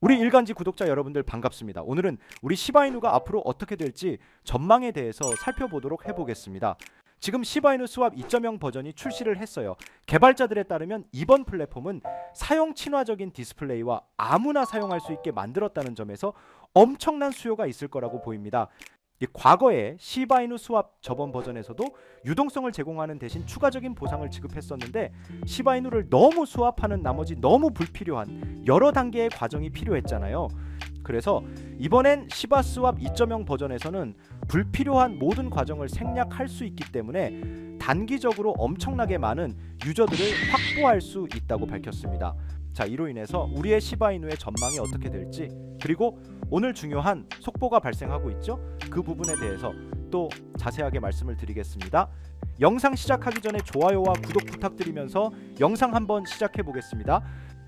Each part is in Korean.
우리 일간지 구독자 여러분들 반갑습니다. 오늘은 우리 시바이누가 앞으로 어떻게 될지 전망에 대해서 살펴보도록 해보겠습니다. 지금 시바이누 스왑 2.0 버전이 출시를 했어요. 개발자들에 따르면 이번 플랫폼은 사용 친화적인 디스플레이와 아무나 사용할 수 있게 만들었다는 점에서 엄청난 수요가 있을 거라고 보입니다. 이 과거에 시바이누 스왑 저번 버전에서도 유동성을 제공하는 대신 추가적인 보상을 지급했었는데 시바이누를 너무 수합하는 나머지 너무 불필요한 여러 단계의 과정이 필요했잖아요. 그래서 이번엔 시바 스왑 2.0 버전에서는 불필요한 모든 과정을 생략할 수 있기 때문에 단기적으로 엄청나게 많은 유저들을 확보할 수 있다고 밝혔습니다. 자, 이로 인해서 우리의 시바이누의 전망이 어떻게 될지 그리고 오늘 중요한 속보가 발생하고 있죠. 그 부분에 대해서 또 자세하게 말씀을 드리겠습니다. 영상 시작하기 전에 좋아요와 구독 부탁드리면서 영상 한번 시작해 보겠습니다.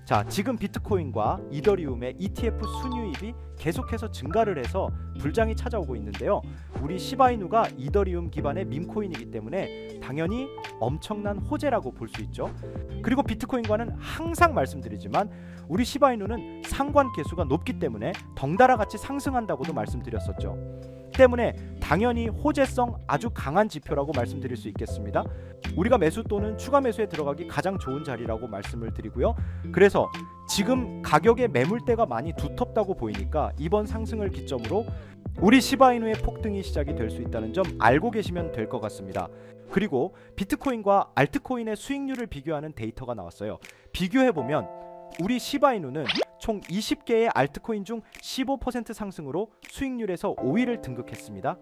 자, 지금 비트코인과 이더리움의 ETF 순유입이 계속해서 증가를 해서 불장이 찾아오고 있는데요. 우리 시바이누가 이더리움 기반의 밈코인이기 때문에 당연히 엄청난 호재라고 볼 수 있죠. 그리고 비트코인과는 항상 말씀드리지만 우리 시바이누는 상관 계수가 높기 때문에 덩달아 같이 상승한다고도 말씀드렸었죠. 때문에 당연히 호재성 아주 강한 지표라고 말씀드릴 수 있겠습니다. 우리가 매수 또는 추가 매수에 들어가기 가장 좋은 자리라고 말씀을 드리고요. 그래서 지금 가격의 매물대가 많이 두텁다고 보이니까 이번 상승을 기점으로 우리 시바이누의 폭등이 시작이 될 수 있다는 점 알고 계시면 될 것 같습니다. 그리고 비트코인과 알트코인의 수익률을 비교하는 데이터가 나왔어요. 비교해 보면 우리 시바이누는 총 20개의 알트코인 중 15% 상승으로 수익률에서 5위를 등극했습니다.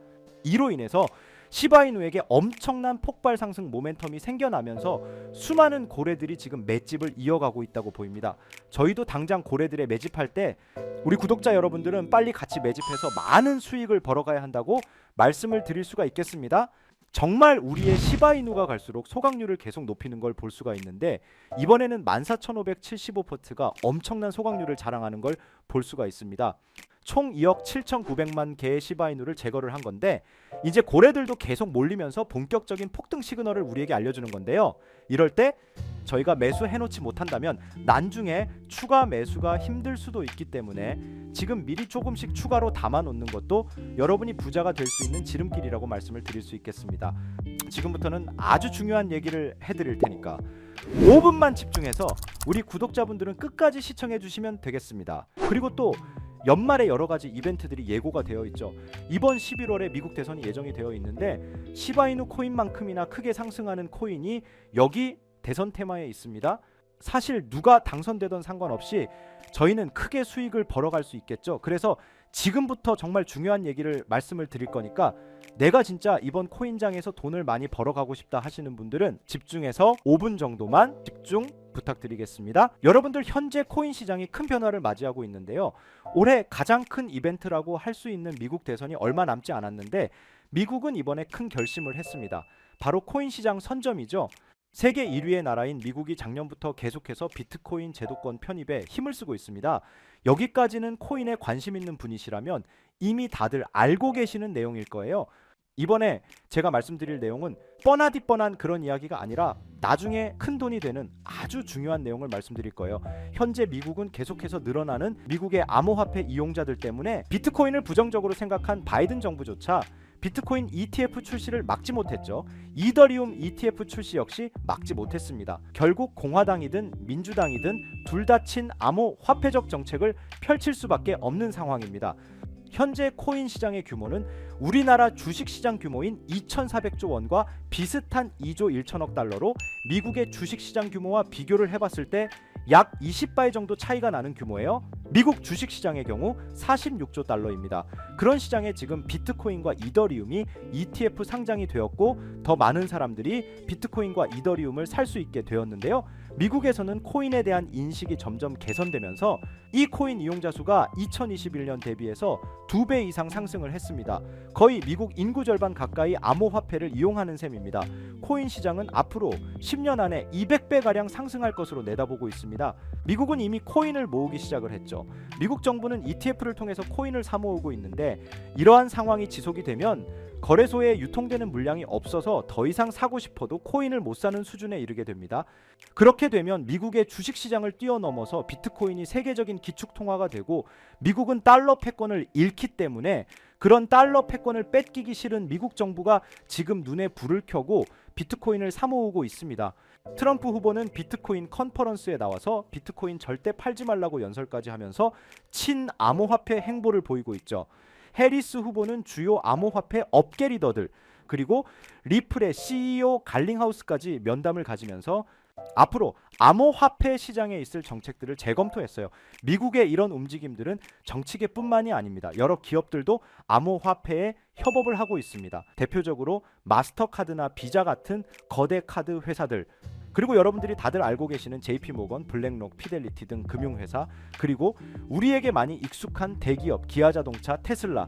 이로 인해서 시바이누에게 엄청난 폭발 상승 모멘텀이 생겨나면서 수많은 고래들이 지금 맷집을 이어가고 있다고 보입니다. 저희도 당장 고래들의 매집할 때 우리 구독자 여러분들은 빨리 같이 매집해서 많은 수익을 벌어가야 한다고 말씀을 드릴 수가 있겠습니다. 정말 우리의 시바이누가 갈수록 소각률을 계속 높이는 걸 볼 수가 있는데 이번에는 14,575%가 엄청난 소각률을 자랑하는 걸 볼 수가 있습니다. 총 2억 7,900만 개의 시바이누를 제거를 한 건데 이제 고래들도 계속 몰리면서 본격적인 폭등 시그널을 우리에게 알려주는 건데요. 이럴 때 저희가 매수해놓지 못한다면 나중에 추가 매수가 힘들 수도 있기 때문에 지금 미리 조금씩 추가로 담아 놓는 것도 여러분이 부자가 될 수 있는 지름길이라고 말씀을 드릴 수 있겠습니다. 지금부터는 아주 중요한 얘기를 해드릴 테니까 5분만 집중해서 우리 구독자분들은 끝까지 시청해 주시면 되겠습니다. 그리고 또 연말에 여러 가지 이벤트들이 예고가 되어 있죠. 이번 11월에 미국 대선이 예정이 되어 있는데 시바이누 코인만큼이나 크게 상승하는 코인이 여기 대선 테마에 있습니다. 사실 누가 당선되던 상관없이 저희는 크게 수익을 벌어갈 수 있겠죠. 그래서 지금부터 정말 중요한 얘기를 말씀을 드릴 거니까 내가 진짜 이번 코인장에서 돈을 많이 벌어가고 싶다 하시는 분들은 집중해서 5분 정도만 집중 부탁드리겠습니다. 여러분들 현재 코인 시장이 큰 변화를 맞이하고 있는데요. 올해 가장 큰 이벤트라고 할 수 있는 미국 대선이 얼마 남지 않았는데 미국은 이번에 큰 결심을 했습니다. 바로 코인 시장 선점이죠. 세계 1위의 나라인 미국이 작년부터 계속해서 비트코인 제도권 편입에 힘을 쓰고 있습니다. 여기까지는 코인에 관심 있는 분이시라면 이미 다들 알고 계시는 내용일 거예요. 이번에 제가 말씀드릴 내용은 뻔하디 뻔한 그런 이야기가 아니라 나중에 큰 돈이 되는 아주 중요한 내용을 말씀드릴 거예요. 현재 미국은 계속해서 늘어나는 미국의 암호화폐 이용자들 때문에 비트코인을 부정적으로 생각한 바이든 정부조차 비트코인 ETF 출시를 막지 못했죠. 이더리움 ETF 출시 역시 막지 못했습니다. 결국 공화당이든 민주당이든 둘 다 친 암호 화폐적 정책을 펼칠 수밖에 없는 상황입니다. 현재 코인 시장의 규모는 우리나라 주식 시장 규모인 2,400조 원과 비슷한 2조 1천억 달러로 미국의 주식 시장 규모와 비교를 해봤을 때 약 20배 정도 차이가 나는 규모예요. 미국 주식 시장의 경우 46조 달러입니다. 그런 시장에 지금 비트코인과 이더리움이 ETF 상장이 되었고 더 많은 사람들이 비트코인과 이더리움을 살 수 있게 되었는데요. 미국에서는 코인에 대한 인식이 점점 개선되면서 이 코인 이용자 수가 2021년 대비해서 두 배 이상 상승을 했습니다. 거의 미국 인구 절반 가까이 암호화폐를 이용하는 셈입니다. 코인 시장은 앞으로 10년 안에 200배 가량 상승할 것으로 내다보고 있습니다. 미국은 이미 코인을 모으기 시작을 했죠. 미국 정부는 ETF를 통해서 코인을 사 모으고 있는데 이러한 상황이 지속이 되면 거래소에 유통되는 물량이 없어서 더 이상 사고 싶어도 코인을 못 사는 수준에 이르게 됩니다. 그렇게 되면 미국의 주식 시장을 뛰어넘어서 비트코인이 세계적인 기축 통화가 되고 미국은 달러 패권을 잃기 때문에 그런 달러 패권을 뺏기기 싫은 미국 정부가 지금 눈에 불을 켜고 비트코인을 사모으고 있습니다. 트럼프 후보는 비트코인 컨퍼런스에 나와서 비트코인 절대 팔지 말라고 연설까지 하면서 친암호화폐 행보를 보이고 있죠. 해리스 후보는 주요 암호화폐 업계 리더들 그리고 리플의 CEO 갈링하우스까지 면담을 가지면서 앞으로 암호화폐 시장에 있을 정책들을 재검토했어요. 미국의 이런 움직임들은 정치계뿐만이 아닙니다. 여러 기업들도 암호화폐에 협업을 하고 있습니다. 대표적으로 마스터카드나 비자 같은 거대 카드 회사들 그리고 여러분들이 다들 알고 계시는 JP 모건, 블랙록, 피델리티 등 금융 회사 그리고 우리에게 많이 익숙한 대기업 기아자동차, 테슬라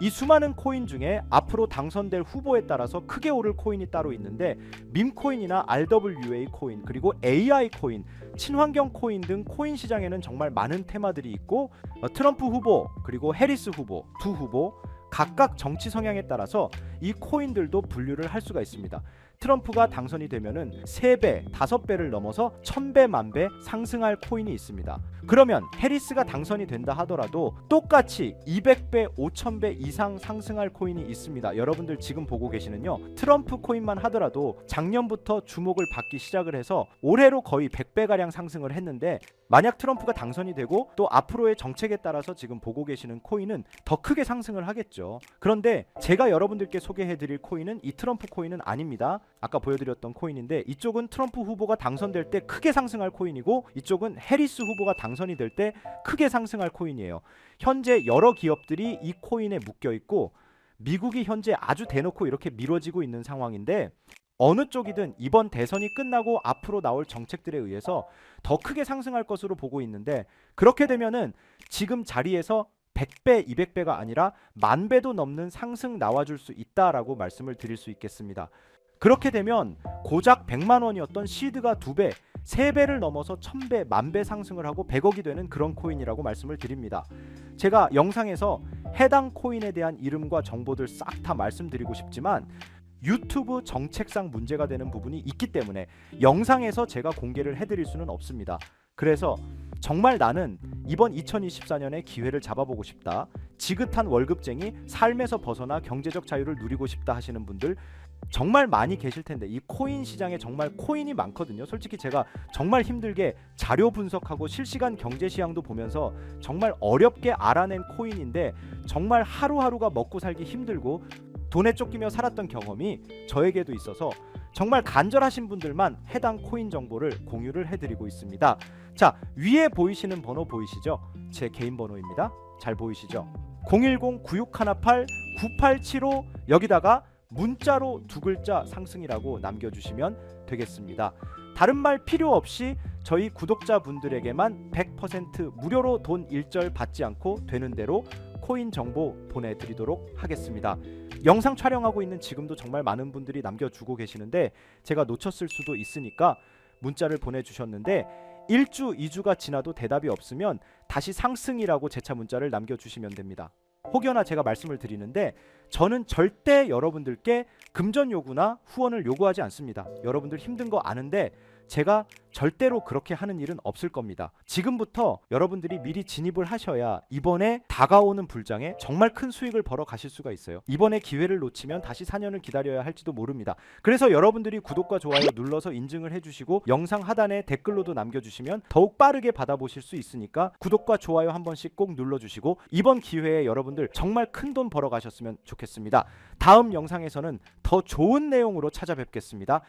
이 수많은 코인 중에 앞으로 당선될 후보에 따라서 크게 오를 코인이 따로 있는데 밈코인이나 RWA 코인 그리고 AI 코인, 친환경 코인 등 코인 시장에는 정말 많은 테마들이 있고 어, 트럼프 후보 그리고 해리스 후보 두 후보 각각 정치 성향에 따라서 이 코인들도 분류를 할 수가 있습니다. 트럼프가 당선이 되면은 3배, 5배를 넘어서 1000배, 만배 상승할 코인이 있습니다. 그러면 해리스가 당선이 된다 하더라도 똑같이 200배, 5000배 이상 상승할 코인이 있습니다. 여러분들 지금 보고 계시는요. 트럼프 코인만 하더라도 작년부터 주목을 받기 시작을 해서 올해로 거의 100배 가량 상승을 했는데 만약 트럼프가 당선이 되고 또 앞으로의 정책에 따라서 지금 보고 계시는 코인은 더 크게 상승을 하겠 죠. 그런데 제가 여러분들께 소개해 드릴 코인은 이 트럼프 코인은 아닙니다. 아까 보여드렸던 코인인데 이쪽은 트럼프 후보가 당선될 때 크게 상승할 코인이고 이쪽은 해리스 후보가 당선이 될 때 크게 상승할 코인이에요. 현재 여러 기업들이 이 코인에 묶여 있고 미국이 현재 아주 대놓고 이렇게 미뤄지고 있는 상황인데 어느 쪽이든 이번 대선이 끝나고 앞으로 나올 정책들에 의해서 더 크게 상승할 것으로 보고 있는데 그렇게 되면은 지금 자리에서 100배, 200배가 아니라 만 배도 넘는 상승 나와줄 수 있다라고 말씀을 드릴 수 있겠습니다. 그렇게 되면 고작 100만 원이었던 시드가 2배, 3배를 넘어서 1000배, 만배 상승을 하고 100억이 되는 그런 코인이라고 말씀을 드립니다. 제가 영상에서 해당 코인에 대한 이름과 정보들 싹 다 말씀드리고 싶지만 유튜브 정책상 문제가 되는 부분이 있기 때문에 영상에서 제가 공개를 해드릴 수는 없습니다. 그래서 정말 나는 이번 2024년에 기회를 잡아보고 싶다. 지긋한 월급쟁이 삶에서 벗어나 경제적 자유를 누리고 싶다 하시는 분들 정말 많이 계실 텐데 이 코인 시장에 정말 코인이 많거든요. 솔직히 제가 정말 힘들게 자료 분석하고 실시간 경제 시황도 보면서 정말 어렵게 알아낸 코인인데 정말 하루하루가 먹고 살기 힘들고 돈에 쫓기며 살았던 경험이 저에게도 있어서 정말 간절하신 분들만 해당 코인 정보를 공유를 해드리고 있습니다. 자 위에 보이시는 번호 보이시죠? 제 개인 번호입니다. 잘 보이시죠? 010-9618-9875 여기다가 문자로 두 글자 상승이라고 남겨주시면 되겠습니다. 다른 말 필요 없이 저희 구독자분들에게만 100% 무료로 돈 일절 받지 않고 되는 대로 코인 정보 보내드리도록 하겠습니다. 영상 촬영하고 있는 지금도 정말 많은 분들이 남겨주고 계시는데 제가 놓쳤을 수도 있으니까 문자를 보내주셨는데 1주, 2주가 지나도 대답이 없으면 다시 상승이라고 재차 문자를 남겨주시면 됩니다. 혹여나 제가 말씀을 드리는데 저는 절대 여러분들께 금전 요구나 후원을 요구하지 않습니다. 여러분들 힘든 거 아는데 제가 절대로 그렇게 하는 일은 없을 겁니다. 지금부터 여러분들이 미리 진입을 하셔야 이번에 다가오는 불장에 정말 큰 수익을 벌어 가실 수가 있어요. 이번에 기회를 놓치면 다시 4년을 기다려야 할지도 모릅니다. 그래서 여러분들이 구독과 좋아요 눌러서 인증을 해주시고 영상 하단에 댓글로도 남겨주시면 더욱 빠르게 받아보실 수 있으니까 구독과 좋아요 한 번씩 꼭 눌러주시고 이번 기회에 여러분들 정말 큰 돈 벌어 가셨으면 좋겠습니다. 다음 영상에서는 더 좋은 내용으로 찾아뵙겠습니다.